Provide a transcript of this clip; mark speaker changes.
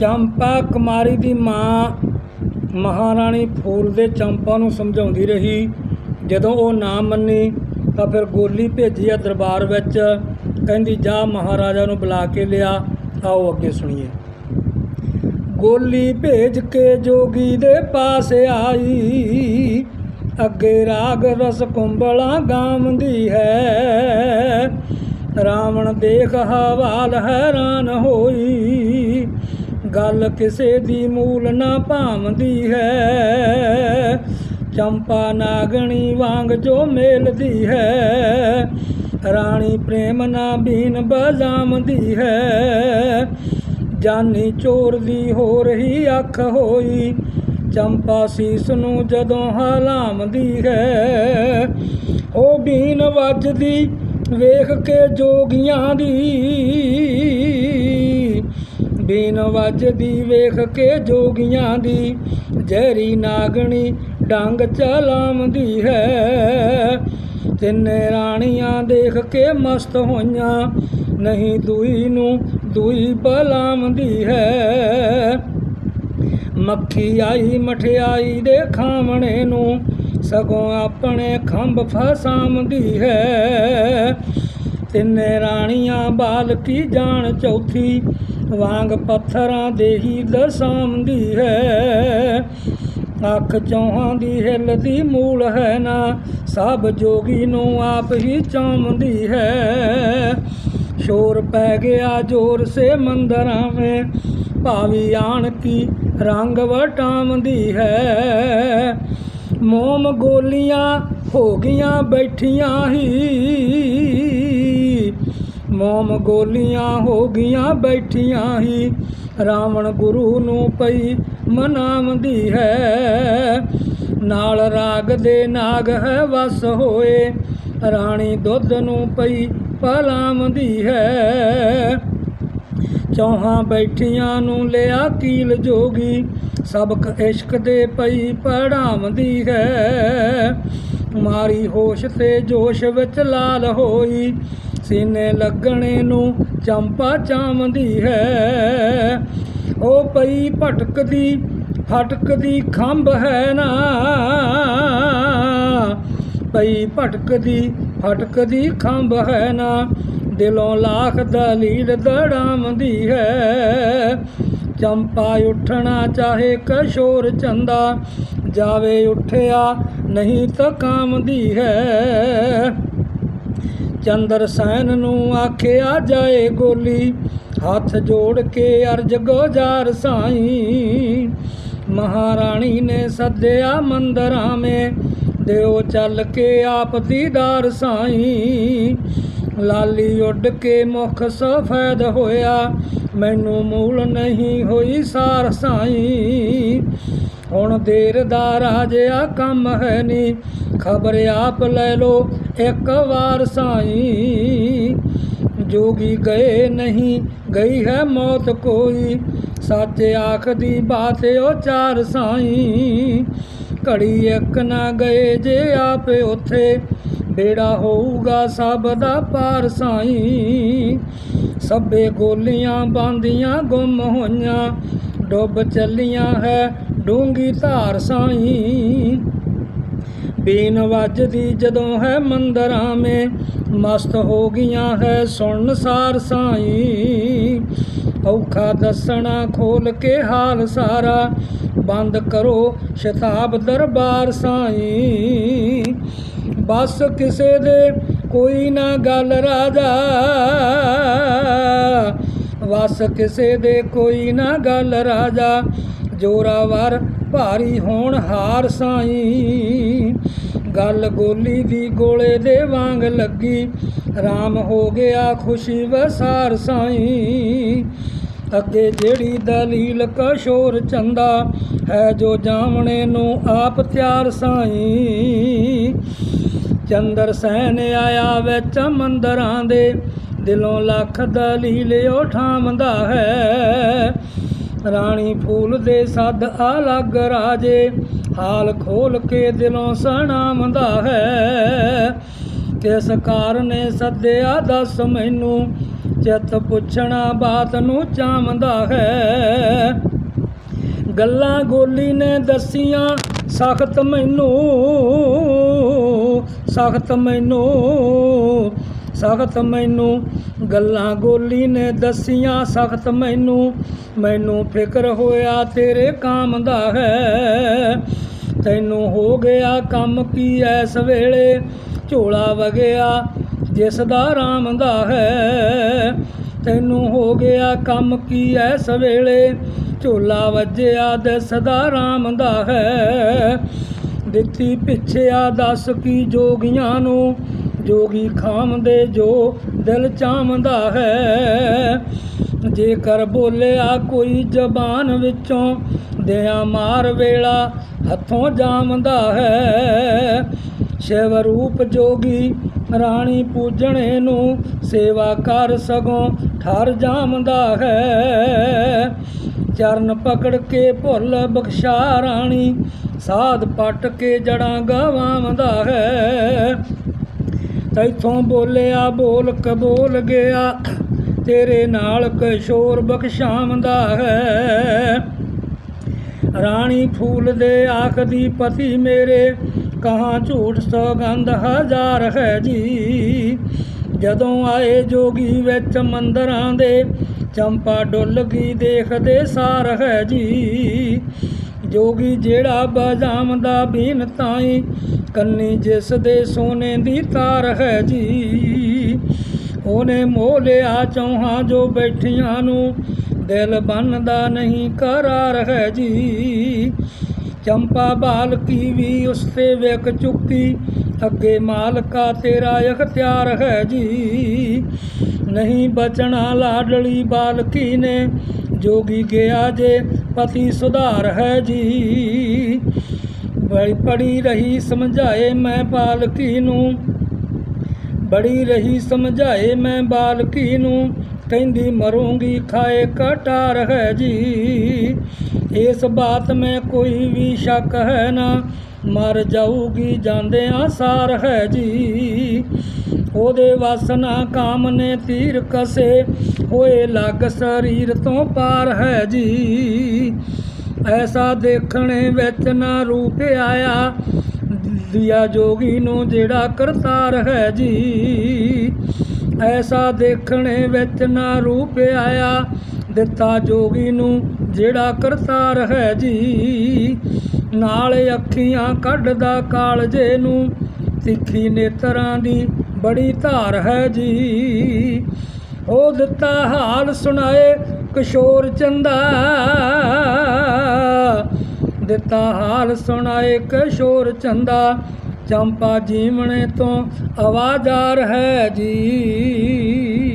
Speaker 1: ਚੰਪਾ ਕੁਮਾਰੀ ਦੀ ਮਾਂ ਮਹਾਰਾਣੀ ਫੂਲ ਦੇ ਚੰਪਾ ਨੂੰ ਸਮਝਾਉਂਦੀ ਰਹੀ। ਜਦੋਂ ਉਹ ਨਾ ਮੰਨੀ, ਤਾਂ ਫਿਰ ਗੋਲੀ ਭੇਜੀ ਆ ਦਰਬਾਰ ਵਿੱਚ, ਕਹਿੰਦੀ, ਜਾ ਮਹਾਰਾਜਾ ਨੂੰ ਬੁਲਾ ਕੇ ਲਿਆ, ਆਓ ਅੱਗੇ ਸੁਣੀਏ। ਗੋਲੀ ਭੇਜ ਕੇ ਜੋਗੀ ਦੇ ਪਾਸ ਆਈ। ਅੱਗੇ ਰਾਗ ਰਸ ਕੁੰਬਲਾ ਗਾਉਂਦੀ ਹੈ। ਰਾਵਣ ਦੇਖ ਹਵਾਲ ਹੈਰਾਨ ਹੋਈ। ਗੱਲ ਕਿਸੇ ਦੀ ਮੂਲ ਨਾ ਭਾਵਦੀ ਹੈ। ਚੰਪਾ ਨਾਗਣੀ ਵਾਂਗ ਜੋ ਮੇਲਦੀ ਹੈ, ਰਾਣੀ ਪ੍ਰੇਮ ਨਾ ਬੀਨ ਬਜਾਮਦੀ ਹੈ। ਜਾਨੀ ਚੋਰ ਦੀ ਹੋ ਰਹੀ ਅੱਖ ਹੋਈ, ਚੰਪਾ ਸੀਸ ਨੂੰ ਜਦੋਂ ਹਲਾਮਦੀ ਹੈ, ਉਹ ਬੀਨ ਵੱਜਦੀ ਵੇਖ ਕੇ ਜੋਗੀਆਂ ਦੀ। ਬੀਨ ਵੱਜਦੀ ਵੇਖ ਕੇ ਜੋਗੀਆਂ ਦੀ, ਜ਼ਹਿਰੀ ਨਾਗਣੀ ਡੰਗ ਚਲਾਮਦੀ ਹੈ। ਤਿੰਨੇ ਰਾਣੀਆਂ ਦੇਖ ਕੇ ਮਸਤ ਹੋਈਆਂ, ਨਹੀਂ ਦੂਈ ਨੂੰ ਦੂਈ ਬਲਾਮਦੀ ਹੈ। ਮੱਖੀ ਆਈ ਮਠਿਆਈ ਦੇ ਖਾਵਣੇ ਨੂੰ, ਸਗੋਂ ਆਪਣੇ ਖੰਭ ਫਸਾਮਦੀ ਹੈ। ਤਿੰਨੇ ਰਾਣੀਆਂ ਬਾਲ ਕੀ ਜਾਣ ਚੌਥੀ ਵਾਂਗ ਪੱਥਰਾਂ ਦੇ ਹੀ ਦਰਸਾਉਂਦੀ ਹੈ। ਅੱਖ ਚੌਹਾਂ ਦੀ ਹਿੱਲਦੀ ਮੂਲ ਹੈ ਨਾ, ਸਭ ਜੋਗੀ ਨੂੰ ਆਪ ਹੀ ਚਾਮਦੀ ਹੈ। ਸ਼ੋਰ ਪੈ ਗਿਆ ਜੋਰ ਸੇ ਮੰਦਰਾਂ ਮੇ, ਭਾਵੀ ਆਣ ਕੀ ਰੰਗ ਵਟਾਮਦੀ ਹੈ। ਮੋਮ ਗੋਲੀਆਂ ਹੋ ਗਈਆਂ ਬੈਠੀਆਂ ਹੀ। ਮੋਮ ਗੋਲੀਆਂ ਹੋ ਗਈਆਂ ਬੈਠੀਆਂ ਹੀ। ਰਾਵਣ ਗੁਰੂ ਨੂੰ ਪਈ ਮਨਾਵਦੀ ਹੈ। ਨਾਲ ਰਾਗ ਦੇ ਨਾਗ ਹੈ, ਵਸ ਹੋਏ। ਰਾਣੀ ਦੁੱਧ ਨੂੰ ਪਈ ਪਲਾਮਦੀ ਹੈ। ਚੌਹਾਂ ਬੈਠੀਆਂ ਨੂੰ ਲਿਆ ਕੀਲ ਜੋਗੀ। ਸਬਕ ਇਸ਼ਕ ਦੇ ਪਈ ਪੜਾਵਦੀ ਹੈ। ਮਾਰੀ ਹੋਸ਼ ਤੇ ਜੋਸ਼ ਵਿੱਚ ਲਾਲ ਹੋਈ। ਸੀਨੇ ਲੱਗਣੇ ਨੂੰ ਚੰਪਾ ਚਾਮਦੀ ਹੈ। ਉਹ ਪਈ ਭਟਕਦੀ ਫਟਕਦੀ ਖੰਭ ਹੈ ਨਾ। ਪਈ ਭਟਕਦੀ ਫਟਕਦੀ ਖੰਭ ਹੈ ਨਾ। ਦਿਲੋਂ ਲਾਖ ਦਲੀਲ ਦੜਾਮਦੀ ਹੈ। ਚੰਪਾ ਉੱਠਣਾ ਚਾਹੇ ਕਸ਼ੋਰ ਚੰਦਾ, ਜਾਵੇ ਉੱਠਿਆ ਨਹੀਂ ਤਾਂ ਕਾਮਦੀ ਹੈ। ਚੰਦਰ ਸੈਨ ਨੂੰ ਆਖਿਆ ਜਾਏ ਗੋਲੀ, ਹੱਥ ਜੋੜ ਕੇ ਅਰਜ ਗੁਜ਼ਾਰ ਸਾਈਂ। ਮਹਾਰਾਣੀ ਨੇ ਸੱਦਿਆ ਮੰਦਰਾਂ ਮੇ, ਦਿਓ ਚੱਲ ਕੇ ਆਪ ਦੀਦਾਰ ਸਾਈਂ। ਲਾਲੀ ਉੱਡ ਕੇ ਮੁਖ ਸਫੈਦ ਹੋਇਆ, ਮੈਨੂੰ ਮੂਲ ਨਹੀਂ ਹੋਈ ਸਾਰ ਸਾਈਂ। ਹੁਣ ਦੇਰ ਦਾ ਰਾਜਿਆ ਕੰਮ ਹੈ ਨੀ ਖਬਰ ਆਪ ਲੈ ਲੋ ਇੱਕ ਵਾਰ ਸਾਈ। ਜੋਗੀ ਗਏ ਨਹੀਂ, ਗਈ ਹੈ ਮੌਤ ਕੋਈ। ਸੱਚ ਆਖਦੀ ਬਾਤ ਉਹ ਚਾਰ ਸਾਈ। ਘੜੀ ਇੱਕ ਨਾ ਗਏ ਜੇ ਆਪੇ ਉਥੇ। ਬੇੜਾ ਹੋਊਗਾ ਸਭ ਦਾ ਪਾਰ ਸਾਈਂ। ਸਭੇ ਗੋਲੀਆਂ ਬਾਂਦੀਆਂ ਗੁੰਮ ਹੋਈਆਂ। ਡੁੱਬ ਚੱਲੀਆਂ ਹੈ ਡੂੰਗੀ ਧਾਰ ਸਾਈਂ। ਬੀਨ ਵੱਜਦੀ ਜਦੋਂ ਹੈ ਮੰਦਰਾਂ ਮੇ, ਮਸਤ ਹੋ ਗਈਆਂ ਹੈ ਸੁਣ ਸਾਰ ਸਾਈਂ। ਔਖਾ ਦੱਸਣਾ ਖੋਲ ਕੇ ਹਾਲ ਸਾਰਾ, ਬੰਦ ਕਰੋ ਸ਼ਤਾਬ ਦਰਬਾਰ ਸਾਈ। ਬਸ ਕਿਸੇ ਦੇ ਕੋਈ ਨਾ ਗੱਲ ਰਾਜਾ ਵਸ ਕਿਸੇ ਦੇ ਕੋਈ ਨਾ ਗੱਲ ਰਾਜਾ ਜੋਰਾਵਰ ਭਾਰੀ ਹੋਣ ਹਾਰ ਸਾਈ। ਗੱਲ ਗੋਲੀ ਦੀ ਗੋਲੇ ਦੇ ਵਾਂਗ ਲੱਗੀ RAM ਹੋ ਗਿਆ ਖੁਸ਼ੀ ਵਸਾਰ ਸਾਈਂ। ਅੱਗੇ ਜਿਹੜੀ ਦਲੀਲ ਕਸ਼ੋਰ ਚੰਦਾ, ਹੈ ਜੋ ਜਾਮਣੇ ਨੂੰ ਆਪ ਤਿਆਰ ਸਾਈਂ। ਚੰਦਰ ਸੈਨ ਆਇਆ ਵਿੱਚ ਮੰਦਰਾਂ ਦੇ ਦਿਲੋਂ ਲੱਖ ਦਲੀਲ ਉਠਾਵਦਾ ਹੈ। ਰਾਣੀ ਫੂਲ ਦੇ ਸੱਦ ਅਲੱਗ ਰਾਜੇ, ਹਾਲ ਖੋਲ ਕੇ ਦਿਲੋਂ ਸੁਣਾਵਦਾ ਹੈ। ਕਿਸ ਕਾਰਨ ਸੱਦਿਆ ਦੱਸ ਮੈਨੂੰ, ਚਿੱਤ ਪੁੱਛਣਾ ਬਾਤ ਨੂੰ ਚਾਹੁੰਦਾ ਹੈ। ਗੱਲਾਂ ਗੋਲੀ ਨੇ ਦਸੀਆਂ, ਸਖਤ ਮੈਨੂੰ ਸਖਤ ਮੈਨੂੰ ਸਖਤ ਮੈਨੂੰ ਗੱਲਾਂ ਗੋਲੀ ਨੇ ਦਸੀਆਂ, ਸਖਤ ਮੈਨੂੰ ਮੈਨੂੰ ਫਿਕਰ ਹੋਇਆ ਤੇਰੇ ਕਾਮ ਦਾ ਹੈ। ਤੈਨੂੰ ਹੋ ਗਿਆ ਕੰਮ ਕੀ ਐਸ ਵੇਲੇ? ਝੋਲਾ ਵਗਿਆ ਜਿਸ ਦਾ ਰਾਮ ਦਾ ਹੈ। ਤੈਨੂੰ ਹੋ ਗਿਆ ਕੰਮ ਕੀ ਐਸ ਵੇਲੇ? ਝੋਲਾ ਵੱਜਿਆ ਦਿਸ ਦਾ ਰਾਮ ਦਾ ਹੈ। ਦਿੱਤੀ ਪਿੱਛਿਆ ਦੱਸ ਕੀ ਜੋਗੀਆਂ ਨੂੰ? ਜੋਗੀ ਖਾਮਦੇ ਜੋ ਦਿਲ ਚਾਹੁੰਦਾ ਹੈ। ਜੇਕਰ ਬੋਲਿਆ ਕੋਈ ਜ਼ਬਾਨ ਵਿੱਚੋਂ ਦਿਆਂ ਮਾਰ ਵੇਲਾ ਹੱਥੋਂ ਜਾਮਦਾ ਹੈ। ਸ਼ਿਵ ਰੂਪ ਜੋਗੀ ਰਾਣੀ ਪੂਜਣੇ ਨੂੰ ਸੇਵਾ ਕਰ ਸਗੋਂ ਠਰ ਜਾਮਦਾ ਹੈ। ਚਰਨ ਪਕੜ ਕੇ ਭੁੱਲ ਬਖਸ਼ਾ ਰਾਣੀ, ਸਾਧ ਪਟ ਕੇ ਜੜਾਂ ਗਵਾਉਂਦਾ ਹੈ। ਤੈਥੋਂ ਬੋਲਿਆ, ਬੋਲ ਕਬੋਲ ਗਿਆ। ਤੇਰੇ ਨਾਲ ਕਿਸ਼ੋਰ ਬਖਸ਼ਾਉਂਦਾ ਹੈ। ਰਾਣੀ ਫੂਲ ਦੇ ਆਖਦੀ ਪਤੀ ਮੇਰੇ, ਕਹਾਂ ਝੂਠ ਸੌਗੰਧ ਹਜ਼ਾਰ ਹੈ ਜੀ। ਜਦੋਂ ਆਏ ਜੋਗੀ ਵਿੱਚ ਮੰਦਰਾਂ ਦੇ, ਚੰਪਾ ਡੁੱਲ ਗਈ ਦੇਖਦੇ ਸਾਰ ਹੈ ਜੀ। ਜੋਗੀ ਜਿਹੜਾ ਬਜਾਮਦਾ ਬੀਨ ਤਾਈ, ਕੰਨੀ ਜਿਸ ਦੇ ਸੋਨੇ ਦੀ ਤਾਰ ਹੈ ਜੀ। ਉਹਨੇ ਮੋਹ ਲਿਆ ਚੌਹਾਂ ਜੋ ਬੈਠੀਆਂ ਨੂੰ, ਦਿਲ ਬੰਨਦਾ ਨਹੀਂ ਕਰਾਰ ਹੈ ਜੀ। ਚੰਪਾ ਬਾਲਕੀ ਵੀ ਉਸ ਤੇ ਵਿਕ ਚੁੱਕੀ, ਅੱਗੇ ਮਾਲਕਾ ਤੇਰਾ ਇਖਤਿਆਰ ਹੈ ਜੀ। ਨਹੀਂ ਬਚਣਾ ਲਾਡਲੀ ਬਾਲਕੀ ਨੇ, ਜੋਗੀ ਗਿਆ ਜੇ ਪਤੀ ਸੁਧਾਰ ਹੈ ਜੀ। ਬੜੀ ਪੜੀ ਰਹੀ ਸਮਝਾਏ ਮੈਂ ਬਾਲਕੀ ਨੂੰ। ਬੜੀ ਰਹੀ ਸਮਝਾਏ ਮੈਂ ਬਾਲਕੀ ਨੂੰ। ਕਹਿੰਦੀ ਮਰੂੰਗੀ ਖਾਏ ਕਟਾਰ ਹੈ ਜੀ। ਇਸ ਬਾਤ ਮੈਂ ਕੋਈ ਵੀ ਸ਼ੱਕ ਹੈ ਨਾ। ਮਰ ਜਾਊਗੀ, ਜਾਂਦਿਆਂ ਸਾਰ ਹੈ ਜੀ। ਉਹਦੇ ਵਾਸਨਾ ਕਾਮ ਨੇ ਤੀਰ ਕਸੇ, ਹੋਏ ਲੱਗ ਸਰੀਰ ਤੋਂ ਪਾਰ ਹੈ ਜੀ। ਐਸਾ ਦੇਖਣੇ ਵਿੱਚ ਨਾ ਰੂਪ ਆਇਆ, ਦਿਆ ਜੋਗੀ ਨੂੰ ਜਿਹੜਾ ਕਰਤਾਰ ਹੈ ਜੀ। ਐਸਾ ਦੇਖਣੇ ਵਿੱਚ ਨਾ ਰੂਪ ਆਇਆ ਦਿੱਤਾ ਜੋਗੀ ਨੂੰ, ਜਿਹੜਾ ਕਰਤਾਰ ਹੈ ਜੀ। ਨਾਲ ਅੱਖੀਆਂ ਕੱਢਦਾ ਕਾਲਜੇ ਨੂੰ, ਤਿੱਖੀ ਨੇਤਰਾਂ ਦੀ ਬੜੀ ਧਾਰ ਹੈ ਜੀ। ਉਹ ਦਿੱਤਾ ਹਾਲ ਸੁਣਾਏ ਕਿਸ਼ੋਰ ਚੰਦਾ। ਦਿੱਤਾ ਹਾਲ ਸੁਣਾਏ ਕਿਸ਼ੋਰ ਚੰਦਾ। ਚੰਪਾ ਜੀਵਣੇ ਤੋਂ ਆਵਾਜ਼ਾਰ ਹੈ ਜੀ।